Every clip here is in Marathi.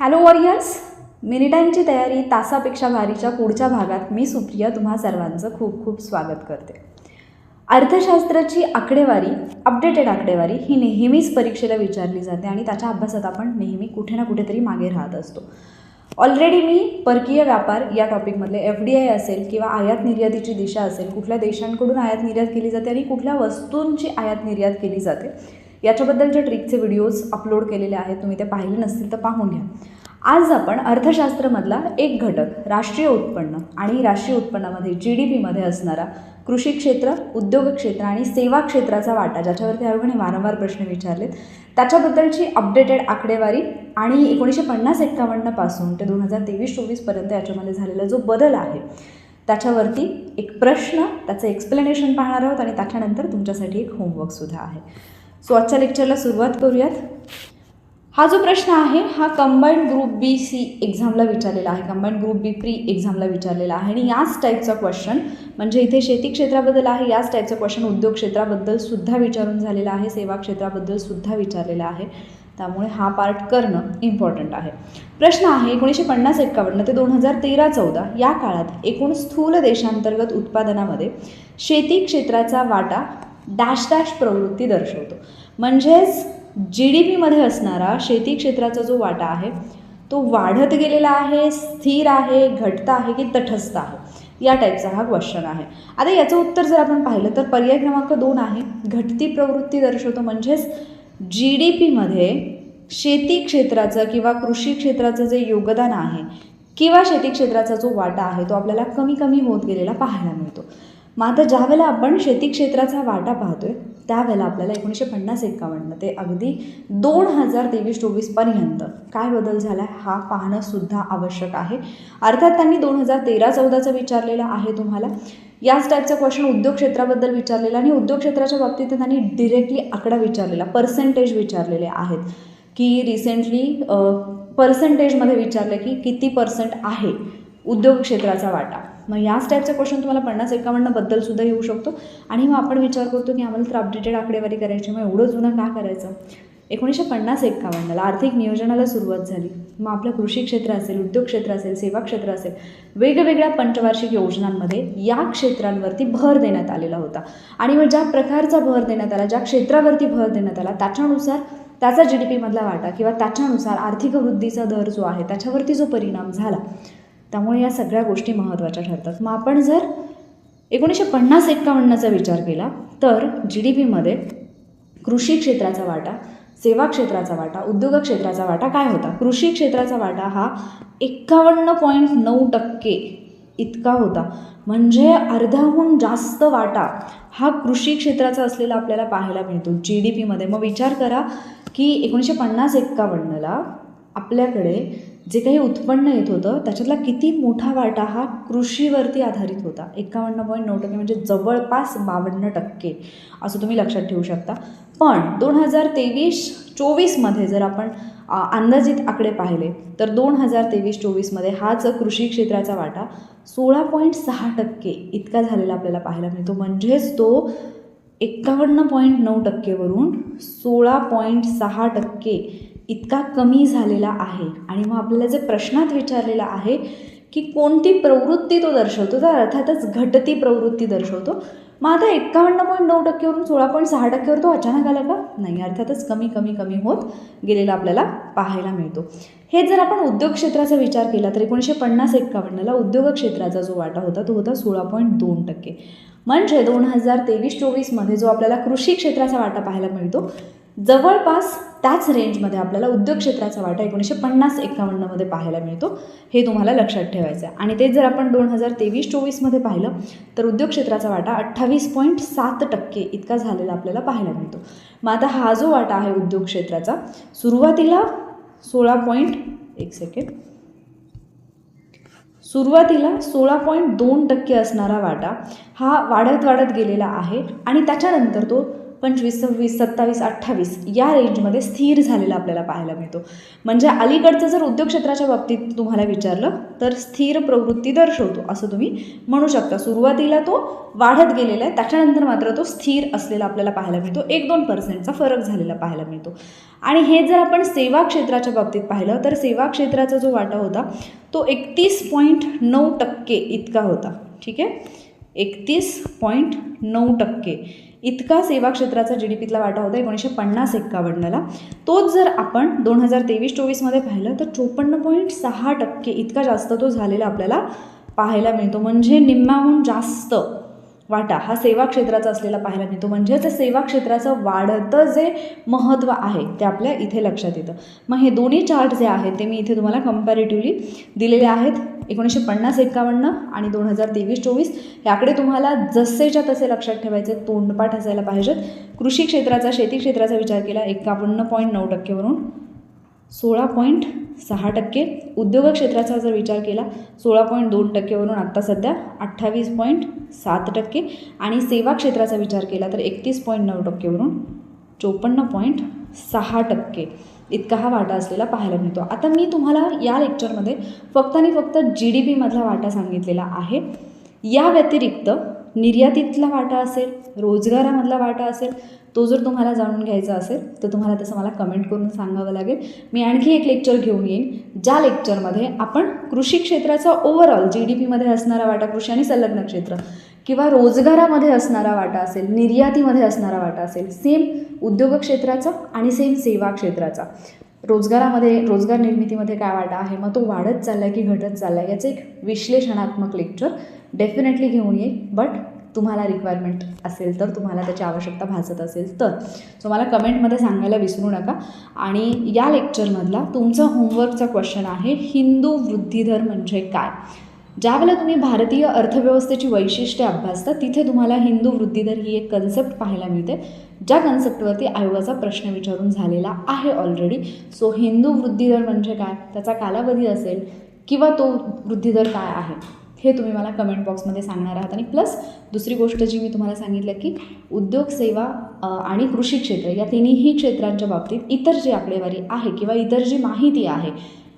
हॅलो वॉरियर्स मिनिटांची तयारी तासापेक्षा भारीच्या पुढच्या भागात मी सुप्रिया तुम्हा सर्वांचं खूप खूप स्वागत करते. अर्थशास्त्राची आकडेवारी अपडेटेड आकडेवारी ही नेहमीच परीक्षेला विचारली जाते आणि त्याच्या अभ्यासात आपण नेहमी कुठे ना कुठेतरी मागे राहत असतो. ऑलरेडी मी परकीय व्यापार या टॉपिकमधले एफ डी आय असेल किंवा आयात निर्यातीची दिशा असेल कुठल्या देशांकडून आयात निर्यात केली जाते आणि कुठल्या वस्तूंची आयात निर्यात केली जाते याच्याबद्दलचे ट्रिकचे व्हिडिओज अपलोड केलेले आहेत. तुम्ही ते पाहिले नसतील तर पाहून घ्या. आज आपण अर्थशास्त्रामधला एक घटक राष्ट्रीय उत्पन्न आणि राष्ट्रीय उत्पन्नामध्ये जी डी पीमध्ये असणारा कृषी क्षेत्र उद्योग क्षेत्र आणि सेवा क्षेत्राचा वाटा ज्याच्यावरती आयोगाने वारंवार प्रश्न विचारलेत त्याच्याबद्दलची अपडेटेड आकडेवारी आणि एकोणीसशे पन्नास एक्कावन्नपासून ते दोन हजार तेवीस चोवीसपर्यंत याच्यामध्ये झालेला जो बदल आहे त्याच्यावरती एक प्रश्न त्याचं एक्सप्लेनेशन पाहणार आहोत आणि त्याच्यानंतर तुमच्यासाठी एक होमवर्कसुद्धा आहे. सो आजच्या लेक्चरला सुरुवात करूयात. हा जो प्रश्न आहे हा कंबाईंड ग्रुप बी सी एक्झामला विचारलेला आहे. कंबाईंड ग्रुप बी प्री एक्झामला विचारलेला आहे. आणि याच टाईपचा क्वेश्चन म्हणजे इथे शेती क्षेत्राबद्दल आहे याच टाईपचा क्वेश्चन उद्योग क्षेत्राबद्दल सुद्धा विचारून झालेला आहे. सेवा क्षेत्राबद्दल सुद्धा विचारलेला आहे. त्यामुळे हा पार्ट करणं इम्पॉर्टंट आहे. प्रश्न आहे एकोणीसशे पन्नास एक्कावन्न ते दोन हजार तेरा चौदा या काळात एकूण स्थूल देशांतर्गत उत्पादनामध्ये शेती क्षेत्राचा वाटा डॅश डॅश प्रवृत्ती दर्शवतो. म्हणजेच जी डी पीमध्ये असणारा शेती क्षेत्राचा जो वाटा आहे तो वाढत गेलेला आहे स्थिर आहे घटता आहे की तटस्थ आहे? या टाईपचा हा क्वेश्चन आहे. आता याचं उत्तर जर आपण पाहिलं तर पर्याय क्रमांक दोन आहे. घटती प्रवृत्ती दर्शवतो म्हणजेच जी डी पीमध्ये शेती क्षेत्राचं किंवा कृषी क्षेत्राचं जे योगदान आहे किंवा शेती क्षेत्राचा जो वाटा आहे तो आपल्याला कमी कमी होत गेलेला पाहायला मिळतो. मग आता ज्यावेळेला आपण शेती क्षेत्राचा वाटा पाहतोय त्यावेळेला आपल्याला एकोणीसशे पन्नास एक्कावन्न ते अगदी दोन हजार तेवीस चोवीसपर्यंत काय बदल झाला हा पाहणंसुद्धा आवश्यक आहे. अर्थात त्यांनी दोन हजार तेरा चौदाचं विचारलेलं आहे तुम्हाला. याच टाईपचा क्वेश्चन उद्योग क्षेत्राबद्दल विचारलेला आणि उद्योग क्षेत्राच्या बाबतीत त्यांनी डिरेक्टली आकडा विचारलेला पर्सेंटेज विचारलेले आहेत. की रिसेंटली पर्सेंटेजमध्ये विचारलं की किती पर्सेंट आहे? उद्योग क्षेत्राचा वाटा. मग याच टाईपचा क्वेश्चन तुम्हाला पन्नास एकावन्नबद्दल सुद्धा येऊ शकतो. आणि मग आपण विचार करतो की आम्हाला तर अपडेटेड आकडेवारी करायची मग एवढं जुनं का करायचं? एकोणीसशे पन्नास एक्कावन्नला आर्थिक नियोजनाला सुरुवात झाली. मग आपलं कृषी क्षेत्र असेल उद्योग क्षेत्र असेल सेवा क्षेत्र असेल वेगवेगळ्या पंचवार्षिक योजनांमध्ये या क्षेत्रांवरती भर देण्यात आलेला होता. आणि मग ज्या प्रकारचा भर देण्यात आला ज्या क्षेत्रावरती भर देण्यात आला त्याच्यानुसार त्याचा जी डी पीमधला वाटा किंवा त्याच्यानुसार आर्थिक वृद्धीचा दर जो आहे त्याच्यावरती जो परिणाम झाला त्यामुळे या सगळ्या गोष्टी महत्त्वाच्या ठरतात. मग आपण जर एकोणीसशे पन्नास एक्कावन्नचा विचार केला तर जी डी पीमध्ये कृषी क्षेत्राचा वाटा सेवा क्षेत्राचा वाटा उद्योग क्षेत्राचा वाटा काय होता? कृषी क्षेत्राचा वाटा हा एक्कावन्न पॉईंट नऊ टक्के इतका होता. म्हणजे अर्ध्याहून जास्त वाटा हा कृषी क्षेत्राचा असलेला आपल्याला पाहायला मिळतो जी डी पीमध्ये मग विचार करा की एकोणीसशे पन्नास एक्कावन्नला आपल्याकडे जे काही उत्पन्न येत होतं त्याच्यातला किती मोठा वाटा हा कृषीवरती आधारित होता. एकावन्न पॉईंट नऊ टक्के म्हणजे जवळपास बावन्न टक्के असं तुम्ही लक्षात ठेवू शकता. पण दोन हजार तेवीस चोवीसमध्ये जर आपण अंदाजित आकडे पाहिले तर दोन हजार तेवीस चोवीसमध्ये हाच कृषी क्षेत्राचा वाटा सोळा पॉईंट सहा टक्के इतका झालेला आपल्याला पाहायला मिळतो. म्हणजेच तो एकावन्न पॉईंट नऊ टक्केवरून सोळा पॉईंट सहा टक्के इतका कमी झालेला आहे. आणि मग आपल्याला जे प्रश्नात विचारलेला आहे की कोणती प्रवृत्ती तो दर्शवतो? तर अर्थातच घटती प्रवृत्ती दर्शवतो. मग आता एक्कावन्न पॉईंट नऊ टक्केवरून सोळा पॉईंट सहा टक्केवर तो अचानक आला का? नाही अर्थातच कमी कमी कमी होत गेलेला आपल्याला पाहायला मिळतो. हे जर आपण उद्योग क्षेत्राचा विचार केला तर एकोणीसशे पन्नास एक्कावन्नला उद्योग क्षेत्राचा जो वाटा होता तो होता सोळा पॉईंट दोन टक्के. म्हणजे दोन हजार तेवीस चोवीसमध्ये जो आपल्याला कृषी क्षेत्राचा वाटा पाहायला मिळतो जवळपास त्याच रेंजमध्ये आपल्याला उद्योग क्षेत्राचा वाटा एकोणीसशे पन्नास एक्कावन्नमध्ये पाहायला मिळतो हे तुम्हाला लक्षात ठेवायचं आहे आणि तेच जर आपण दोन हजार तेवीस चोवीसमध्ये पाहिलं तर उद्योग क्षेत्राचा वाटा अठ्ठावीस पॉईंट सात टक्के इतका झालेला आपल्याला पाहायला मिळतो. मग आता हा जो वाटा आहे उद्योग क्षेत्राचा सुरुवातीला सोळा पॉईंट एक सेकंड सुरुवातीला सोळा पॉईंट दोन टक्के असणारा वाटा हा वाढत वाढत गेलेला आहे आणि त्याच्यानंतर तो पंचवीस सव्वीस सत्तावीस अठ्ठावीस या रेंजमध्ये स्थिर झालेला आपल्याला पाहायला मिळतो. म्हणजे अलीकडचं जर उद्योग क्षेत्राच्या बाबतीत तुम्हाला विचारलं तर स्थिर प्रवृत्ती दर्शवतो असं तुम्ही म्हणू शकता. सुरुवातीला तो वाढत गेलेला आहे त्याच्यानंतर मात्र तो स्थिर असलेला आपल्याला पाहायला मिळतो. एक दोन पर्सेंटचा फरक झालेला पाहायला मिळतो. आणि हे जर आपण सेवा क्षेत्राच्या बाबतीत पाहिलं तर सेवा क्षेत्राचा जो वाटा होता तो एकतीस पॉईंट नऊ टक्के इतका होता. ठीक आहे? एकतीस पॉईंट नऊ टक्के. इतका सेवा क्षेत्राचा जी डी पीतला वाटा होता एकोणीसशे पन्नास एक्कावन्नला. तोच जर आपण दोन हजार तेवीस चोवीसमध्ये पाहिलं तर चोपन्न पॉईंट सहा टक्के इतका जास्त तो झालेला आपल्याला पाहायला मिळतो. म्हणजे निम्म्याहून जास्त. वाटा हा सेवा क्षेत्राचा असलेला पाहायला मिळतो म्हणजेच सेवा क्षेत्राचं वाढतं जे महत्त्व आहे ते आपल्या इथे लक्षात येतं. मग हे दोन्ही चार्ट जे आहेत ते मी इथे तुम्हाला कम्पॅरेटिव्हली दिलेले आहेत. एकोणीसशे पन्नास एक्कावन्न आणि दोन हजार तेवीस चोवीस. याकडे तुम्हाला जसेच्या तसे लक्षात ठेवायचे तोंडपाठ असायला पाहिजेत. कृषी क्षेत्राचा शेती क्षेत्राचा विचार केला एकावन्न पॉईंट नऊ टक्केवरून सोळा पॉईंट सहा टक्के. उद्योग क्षेत्राचा जर विचार केला सोळा पॉईंट दोन टक्केवरून आत्ता सध्या अठ्ठावीस पॉईंट सात टक्के. आणि सेवा क्षेत्राचा विचार केला तर एकतीस पॉईंट नऊ टक्केवरून चोपन्न पॉईंट सहा टक्के. इतका हा वाटा असलेला पाहायला मिळतो. आता मी तुम्हाला या लेक्चरमध्ये फक्त आणि फक्त जी डी पीमधला वाटा सांगितलेला आहे. या व्यतिरिक्त निर्यातीतला वाटा असेल रोजगारामधला वाटा असेल तो जर तुम्हाला जाणून घ्यायचा असेल तर तुम्हाला तसं मला कमेंट करून सांगावं लागेल. मी आणखी एक लेक्चर घेऊन येईन ज्या लेक्चरमध्ये आपण कृषी क्षेत्राचा ओव्हरऑल जी डी पीमध्ये असणारा वाटा कृषी आणि संलग्न क्षेत्र किंवा रोजगारामध्ये असणारा वाटा असेल निर्यातीमध्ये असणारा वाटा असेल सेम उद्योग क्षेत्राचा आणि सेम सेवा क्षेत्राचा. रोजगारामध्ये रोजगार निर्मितीमध्ये काय वाटा आहे? मग तो वाढत चालला आहे की घटत चालला आहे याचं एक विश्लेषणात्मक लेक्चर डेफिनेटली घेऊन येईल बट तुम्हाला रिक्वायरमेंट असेल तर तुम्हाला त्याची आवश्यकता भासत असेल तर. सो मला कमेंटमध्ये सांगायला विसरू नका. आणि या लेक्चरमधला तुमचा होमवर्कचा क्वेश्चन आहे हिंदू वृद्धिदर म्हणजे काय? ज्यावेळेला तुम्ही भारतीय अर्थव्यवस्थेची वैशिष्ट्ये अभ्यासता तिथे तुम्हाला हिंदू वृद्धिदर ही एक कन्सेप्ट पाहायला मिळते. ज्या कन्सेप्टवरती आयोगाचा प्रश्न विचारून झालेला आहे ऑलरेडी सो हिंदू वृद्धिदर म्हणजे काय? त्याचा कालावधी असेल किंवा तो वृद्धिदर काय आहे? हे तुम्ही मला कमेंट बॉक्समध्ये सांगणार आहात. आणि प्लस दुसरी गोष्ट जी मी तुम्हाला सांगितलं की उद्योग सेवा आणि कृषी क्षेत्र या तिन्ही क्षेत्रांच्या बाबतीत इतर जी आकडेवारी आहे किंवा इतर जी माहिती आहे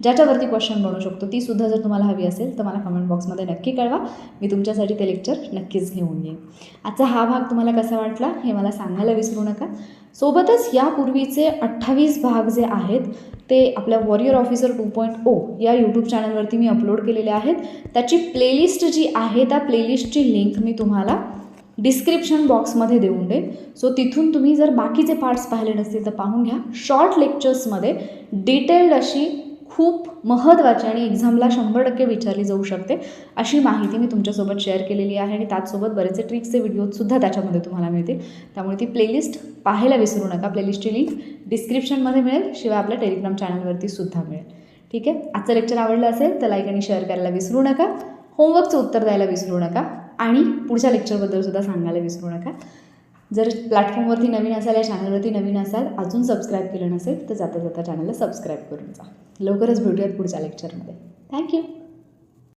ज्याच्यावरती क्वेश्चन बनवू शकतो ती सुद्धा जर तुम्हाला हवी असेल तर मला कमेंट बॉक्समध्ये नक्की कळवा. मी तुमच्यासाठी ते लेक्चर नक्कीच घेऊन येईन. आजचा हा भाग तुम्हाला कसा वाटला हे मला सांगायला विसरू नका. सोबतच यापूर्वीचे अठ्ठावीस भाग जे आहेत ते आपल्या warrior officer two point O या यूट्यूब चॅनलवरती मी अपलोड केलेले आहेत. त्याची प्लेलिस्ट जी आहे त्या प्लेलिस्टची लिंक मी तुम्हाला डिस्क्रिप्शन बॉक्समध्ये देऊन देईन. सो तिथून तुम्ही जर बाकीचे पार्ट्स पाहिले नसतील तर पाहून घ्या. शॉर्ट लेक्चर्समध्ये डिटेल्ड अशी खूप महत्त्वाची आणि एक्झामला शंभर टक्के विचारली जाऊ शकते अशी माहिती मी तुमच्यासोबत शेअर केलेली आहे आणि त्याचसोबत बरेचसे ट्रिक्सचे व्हिडिओजसुद्धा त्याच्यामध्ये तुम्हाला मिळतील. त्यामुळे ती प्लेलिस्ट पाहायला विसरू नका. प्लेलिस्टची लिंक डिस्क्रिप्शनमध्ये मिळेल शिवाय आपल्या टेलिग्राम चॅनलवरती सुद्धा मिळेल. ठीक आहे? आजचं लेक्चर आवडलं असेल तर लाईक आणि शेअर करायला विसरू नका. होमवर्कचं उत्तर द्यायला विसरू नका. आणि पुढच्या लेक्चरबद्दल सुद्धा सांगायला विसरू नका. जर प्लॅटफॉर्मवरती नवीन असाल या चॅनलवरती नवीन असाल अजून सबस्क्राईब केलं नसेल तर जाता जाता चॅनलला सबस्क्राईब करून जा. लवकरच भेटूयात पुढच्या लेक्चरमध्ये थँक्यू